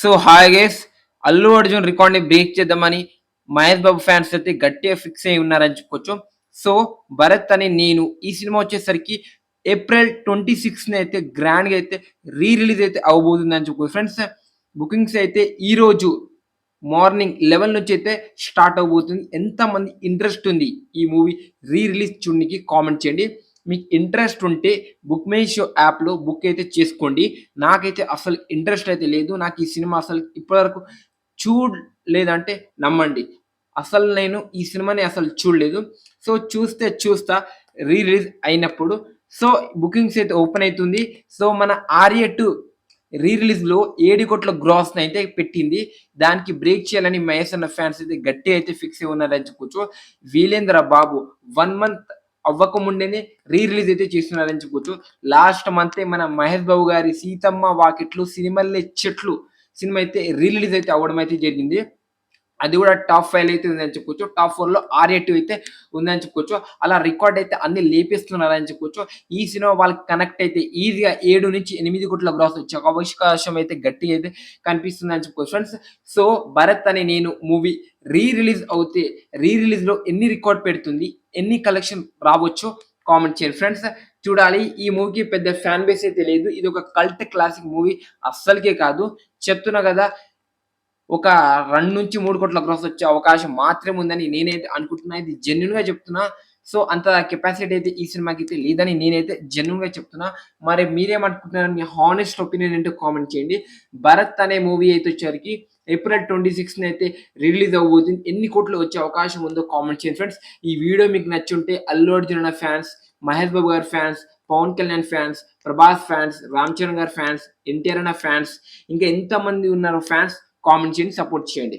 So hi guys Allu Arjun రికార్డ్ని break చేద్దామని Mahesh Babu fans అయితే గట్టిగా ఫిక్స్ అయి ఉన్నారని చెప్పుకోవచ్చు సో భరత్ అని నేను ఈ సినిమా వచ్చేసరికి ఏప్రిల్ ట్వంటీ సిక్స్ని అయితే గ్రాండ్గా అయితే రీ రిలీజ్ అయితే అవబోతుంది అని చెప్పుకోవచ్చు ఫ్రెండ్స్ బుకింగ్స్ అయితే ఈరోజు మార్నింగ్ లెవెన్ నుంచి అయితే స్టార్ట్ అవబోతుంది. ఎంతమంది ఇంట్రెస్ట్ ఉంది ఈ మూవీ రీ రిలీజ్ చూడడానికి కామెంట్ చేయండి. మీకు ఇంట్రెస్ట్ ఉంటే బుక్ మై షో యాప్లో బుక్ అయితే చేసుకోండి. నాకైతే అసలు ఇంట్రెస్ట్ అయితే లేదు. నాకు ఈ సినిమా అసలు ఇప్పటివరకు చూడలేదంటే నమ్మండి. అసలు నేను ఈ సినిమాని అసలు చూడలేదు. సో చూస్తే చూస్తా రీ రిలీజ్ అయినప్పుడు. సో బుకింగ్స్ అయితే ఓపెన్ అవుతుంది. సో మన ఆర్య టూ రీ రిలీజ్లో ఏడు కోట్ల గ్రాస్ని అయితే పెట్టింది. దానికి బ్రేక్ చేయాలని మహేష్ అన్న ఫ్యాన్స్ అయితే గట్టి అయితే ఫిక్స్ అయి ఉన్నారని చెప్పుకోవచ్చు వీలేంద్ర బాబు వన్ మంత్ అవ్వకముండేనే రీ రిలీజ్ అయితే చేస్తున్నారని చెప్పుకోవచ్చు లాస్ట్ మంతే మన మహేష్ బాబు గారి సీతమ్మ వాకిట్లు సినిమాలే చెట్లు సినిమా అయితే రీ రిలీజ్ అయితే అవ్వడం అయితే జరిగింది. అది కూడా టాప్ ఫైవ్ అయితే ఉందని చెప్పుకోవచ్చు. టాప్ ఫోర్లో ఆర్ఏటివ్ అయితే ఉందని చెప్పుకోవచ్చు. అలా రికార్డ్ అయితే అన్ని లేపిస్తున్నారని చెప్పుకోవచ్చు. ఈ సినిమా వాళ్ళకి కనెక్ట్ అయితే ఈజీగా ఏడు నుంచి ఎనిమిది కోట్ల గ్రాస్ వచ్చే అవకాశం అయితే గట్టిగా అయితే కనిపిస్తుంది అని చెప్పుకోవచ్చు. ఫ్రెండ్స్ సో భరత్ అనే నేను మూవీ రీ రిలీజ్ అవుతే రీ రిలీజ్లో ఎన్ని రికార్డ్ పెడుతుంది ఎన్ని కలెక్షన్ రావచ్చు కామెంట్ చేయండి. ఫ్రెండ్స్ చూడాలి. ఈ మూవీకి పెద్ద ఫ్యాన్ బేస్ అయితే లేదు. ఇది ఒక కల్ట్ క్లాసిక్ మూవీ అస్సలకే కాదు. చెప్తున్నా కదా ఒక రెండు నుంచి మూడు కోట్ల గ్రోస్ వచ్చే అవకాశం మాత్రమే ఉందని నేనైతే అనుకుంటున్నా. ఇది జెన్యున్గా చెప్తున్నా. సో అంత కెపాసిటీ అయితే ఈ సినిమాకి అయితే లేదని నేనైతే జెన్యున్గా చెప్తున్నా. మరి మీరేమనుకుంటున్నారు మీ హానెస్ట్ ఒపీనియన్ ఏంటో కామెంట్ చేయండి. భరత్ అనే మూవీ అయితే వచ్చేసరికి ఏప్రిల్ ట్వంటీ సిక్స్ అయితే రిలీజ్ అవ్వబోతుంది. ఎన్ని కోట్లు వచ్చే అవకాశం ఉందో కామెంట్ చేయండి ఫ్రెండ్స్ ఈ వీడియో మీకు నచ్చుంటే అల్లు అర్జున్ ఫ్యాన్స్ మహేష్ బాబు గారి fans Pawan Kalyan fans Prabhas fans Ram Charan గారి ఫ్యాన్స్ ఎన్టీఆర్ అన్న ఫ్యాన్స్ ఇంకా ఎంతమంది ఉన్నారు ఫ్యాన్స్ కామెంట్ చేయండి సపోర్ట్ చేయండి.